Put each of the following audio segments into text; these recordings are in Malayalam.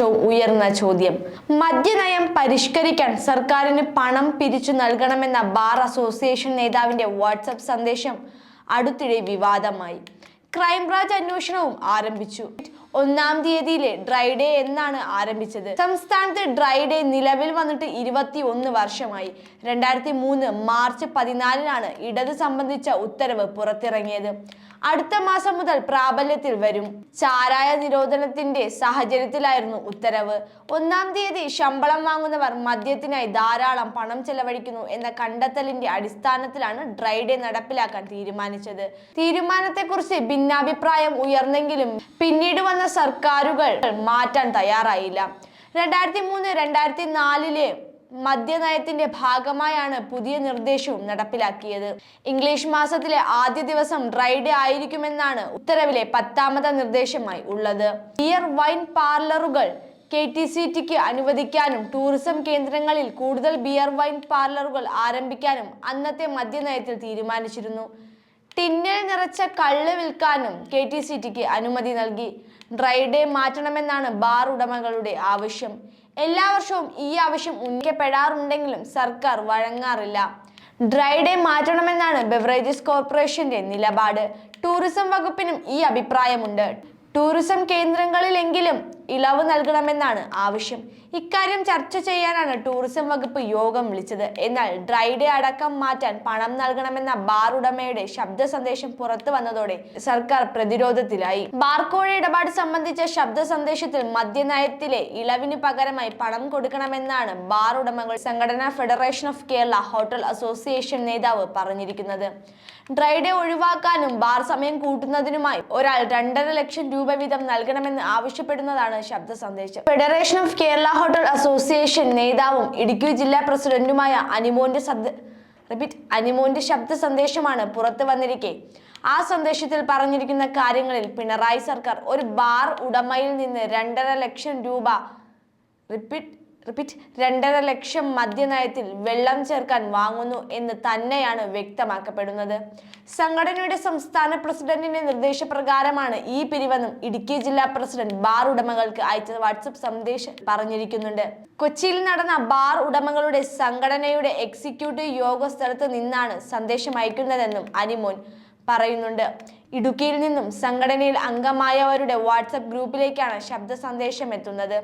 വർഷവും ഉയർന്ന ചോദ്യം. മദ്യനയം പരിഷ്കരിക്കാൻ സർക്കാരിന് പണം പിരിച്ചു നൽകണമെന്ന ബാർ അസോസിയേഷൻ നേതാവിന്റെ വാട്സപ്പ് സന്ദേശം അടുത്തിടെ വിവാദമായി. ക്രൈംബ്രാഞ്ച് അന്വേഷണവും ആരംഭിച്ചു. ഒന്നാം തീയതിയിലെ ഡ്രൈ ഡേ എന്നാണ് ആരംഭിച്ചത്. സംസ്ഥാനത്ത് ഡ്രൈ ഡേ നിലവിൽ വന്നിട്ട് ഇരുപത്തി ഒന്ന് വർഷമായി. രണ്ടായിരത്തി മൂന്ന് മാർച്ച് പതിനാലിനാണ് ഇടത് സംബന്ധിച്ച ഉത്തരവ് പുറത്തിറങ്ങിയത്. അടുത്ത മാസം മുതൽ പ്രാബല്യത്തിൽ വരും. ചാരായ നിരോധനത്തിന്റെ സാഹചര്യത്തിലായിരുന്നു ഉത്തരവ്. ഒന്നാം തീയതി ശമ്പളം വാങ്ങുന്നവർ മദ്യത്തിനായി ധാരാളം പണം ചെലവഴിക്കുന്നു എന്ന കണ്ടെത്തലിന്റെ അടിസ്ഥാനത്തിലാണ് ഡ്രൈ ഡേ നടപ്പിലാക്കാൻ തീരുമാനിച്ചത്. തീരുമാനത്തെക്കുറിച്ച് ഭിന്നാഭിപ്രായം ഉയർന്നെങ്കിലും പിന്നീട് വന്ന സർക്കാരുകൾ മാറ്റാൻ തയ്യാറായില്ല. രണ്ടായിരത്തി മൂന്ന് രണ്ടായിരത്തി നാലിലെ മദ്യനയത്തിന്റെ ഭാഗമായാണ് പുതിയ നിർദ്ദേശവും നടപ്പിലാക്കിയത്. ഇംഗ്ലീഷ് മാസത്തിലെ ആദ്യ ദിവസം ഡ്രൈ ഡേ ആയിരിക്കുമെന്നാണ് ഉത്തരവിലെ പത്താമത്തെ നിർദ്ദേശമായി ഉള്ളത്. ബിയർ വൈൻ പാർലറുകൾ കെ ടി സി ടിക്ക് അനുവദിക്കാനും ടൂറിസം കേന്ദ്രങ്ങളിൽ കൂടുതൽ ബിയർ വൈൻ പാർലറുകൾ ആരംഭിക്കാനും അന്നത്തെ മദ്യനയത്തിൽ തീരുമാനിച്ചിരുന്നു. ടിന്നിൽ നിറച്ച കള്ള് വിൽക്കാനും കെ ടി സി ടിക്ക് അനുമതി നൽകി. ഡ്രൈ ഡേ മാറ്റണമെന്നാണ് ബാർ ഉടമകളുടെ ആവശ്യം. എല്ലാ വർഷവും ഈ ആവശ്യം ഉന്നയിക്കപ്പെടാറുണ്ടെങ്കിലും സർക്കാർ വഴങ്ങാറില്ല. ഡ്രൈ ഡേ മാറ്റണമെന്നാണ് ബെവറേജസ് കോർപ്പറേഷന്റെ നിലപാട്. ടൂറിസം വകുപ്പിനും ഈ അഭിപ്രായമുണ്ട്. ടൂറിസം കേന്ദ്രങ്ങളിലെങ്കിലും ഇളവ് നൽകണമെന്നാണ് ആവശ്യം. ഇക്കാര്യം ചർച്ച ചെയ്യാനാണ് ടൂറിസം വകുപ്പ് യോഗം വിളിച്ചത്. എന്നാൽ ഡ്രൈഡേ അടക്കം മാറ്റാൻ പണം നൽകണമെന്ന ബാർ ഉടമയുടെ ശബ്ദ സന്ദേശം പുറത്തു വന്നതോടെ സർക്കാർ പ്രതിരോധത്തിലായി. ബാർക്കോഴ ഇടപാട് സംബന്ധിച്ച ശബ്ദ സന്ദേശത്തിൽ മദ്യനയത്തിലെ ഇളവിന് പകരമായി പണം കൊടുക്കണമെന്നാണ് ബാർ ഉടമകൾ സംഘടനാ federation of Kerala hotel association നേതാവ് പറഞ്ഞിരിക്കുന്നത്. ഡ്രൈഡേ ഒഴിവാക്കാനും ബാർ സമയം കൂട്ടുന്നതിനുമായി ഒരാൾ രണ്ടര ലക്ഷം രൂപ വീതം നൽകണമെന്ന് ആവശ്യപ്പെടുന്നതാണ് ശബ്ദ സന്ദേശം. Federation of Kerala hotel association നേതാവും ഇടുക്കി ജില്ലാ പ്രസിഡന്റുമായ അനിമോന്റെ റിപ്പീറ്റ് അനിമോന്റെ ശബ്ദ സന്ദേശമാണ് പുറത്തു വന്നിരിക്കെ. ആ സന്ദേശത്തിൽ പറഞ്ഞിരിക്കുന്ന കാര്യങ്ങളിൽ പിണറായി സർക്കാർ ഒരു ബാർ ഉടമയിൽ നിന്ന് രണ്ടര ലക്ഷം രൂപ റിപ്പീറ്റ് റിപ്പീറ്റ് രണ്ടര ലക്ഷം മദ്യനയത്തിൽ വെള്ളം ചേർക്കാൻ വാങ്ങുന്നു എന്ന് തന്നെയാണ് വ്യക്തമാക്കപ്പെടുന്നത്. സംഘടനയുടെ സംസ്ഥാന പ്രസിഡന്റിന്റെ നിർദ്ദേശപ്രകാരമാണ് ഈ പിരിവെന്നും ഇടുക്കി ജില്ലാ പ്രസിഡന്റ് ബാർ ഉടമകൾക്ക് അയച്ച വാട്സപ്പ് സന്ദേശം പറഞ്ഞിരിക്കുന്നുണ്ട്. കൊച്ചിയിൽ നടന്ന ബാർ ഉടമകളുടെ സംഘടനയുടെ എക്സിക്യൂട്ടീവ് യോഗ സ്ഥലത്ത് നിന്നാണ് സന്ദേശം അയക്കുന്നതെന്നും അനിമോൻ പറയുന്നുണ്ട്. ഇടുക്കിയിൽ നിന്നും സംഘടനയിൽ അംഗമായവരുടെ വാട്സപ്പ് ഗ്രൂപ്പിലേക്കാണ് ശബ്ദ സന്ദേശം എത്തുന്നത്.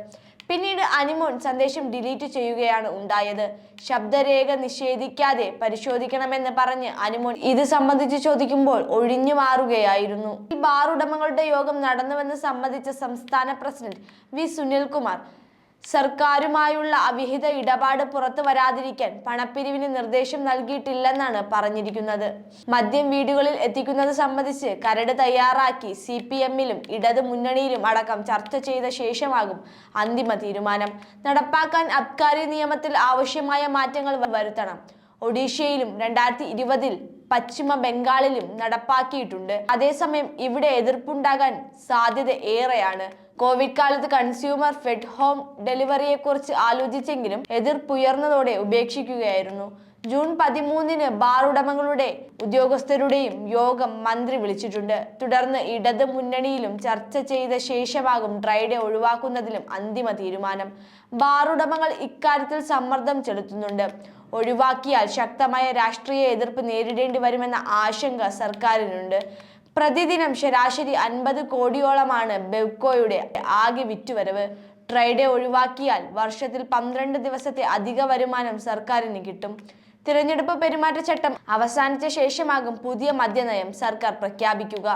പിന്നീട് അനിമോൻ സന്ദേശം ഡിലീറ്റ് ചെയ്യുകയാണ് ഉണ്ടായത്. ശബ്ദരേഖ നിഷേധിക്കാതെ പരിശോധിക്കണമെന്ന് പറഞ്ഞ് അനിമോൻ ഇത് സംബന്ധിച്ച് ചോദിക്കുമ്പോൾ ഒഴിഞ്ഞു മാറുകയായിരുന്നു. ഈ ബാർ ഉടമകളുടെ യോഗം നടന്നുവെന്ന് സംബന്ധിച്ച സംസ്ഥാന പ്രസിഡന്റ് വി. സുനിൽകുമാർ സർക്കാരുമായുള്ള അവിഹിത ഇടപാട് പുറത്തു വരാതിരിക്കാൻ പണപ്പിരിവിന് നിർദ്ദേശം നൽകിയിട്ടില്ലെന്നാണ് പറഞ്ഞിരിക്കുന്നത്. മദ്യം വീടുകളിൽ എത്തിക്കുന്നത് സംബന്ധിച്ച് കരട് തയ്യാറാക്കി സി പി എമ്മിലും ഇടത് മുന്നണിയിലും അടക്കം ചർച്ച ചെയ്ത ശേഷമാകും അന്തിമ തീരുമാനം. നടപ്പാക്കാൻ അബ്കാരി നിയമത്തിൽ ആവശ്യമായ മാറ്റങ്ങൾ വരുത്തണം. ഒഡീഷയിലും രണ്ടായിരത്തി ഇരുപതിൽ പശ്ചിമ ബംഗാളിലും നടപ്പാക്കിയിട്ടുണ്ട്. അതേസമയം ഇവിടെ എതിർപ്പുണ്ടാകാൻ സാധ്യത ഏറെയാണ്. കോവിഡ് കാലത്ത് കൺസ്യൂമർ ഫെഡ് ഹോം ഡെലിവറിയെ കുറിച്ച് ആലോചിച്ചെങ്കിലും എതിർപ്പുയർന്നതോടെ ഉപേക്ഷിക്കുകയായിരുന്നു. ജൂൺ പതിമൂന്നിന് ബാർ ഉടമകളുടെ ഉദ്യോഗസ്ഥരുടെയും യോഗം മന്ത്രി വിളിച്ചിട്ടുണ്ട്. തുടർന്ന് ഇടത് മുന്നണിയിലും ചർച്ച ചെയ്ത ശേഷമാകും ഡ്രൈഡേ ഒഴിവാക്കുന്നതിലും അന്തിമ തീരുമാനം. ബാർ ഉടമകൾ ഇക്കാര്യത്തിൽ സമ്മർദ്ദം ചെലുത്തുന്നുണ്ട്. ഒഴിവാക്കിയാൽ ശക്തമായ രാഷ്ട്രീയ എതിർപ്പ് നേരിടേണ്ടി വരുമെന്ന ആശങ്ക സർക്കാരിനുണ്ട്. പ്രതിദിനം ശരാശരി അൻപത് കോടിയോളമാണ് ബെവ്കോയുടെ ആകെ വിറ്റുവരവ്. ട്രൈഡേ ഒഴിവാക്കിയാൽ വർഷത്തിൽ പന്ത്രണ്ട് ദിവസത്തെ അധിക വരുമാനം സർക്കാരിന് കിട്ടും. തിരഞ്ഞെടുപ്പ് പെരുമാറ്റച്ചട്ടം അവസാനിച്ച ശേഷമാകും പുതിയ മദ്യനയം സർക്കാർ പ്രഖ്യാപിക്കുക.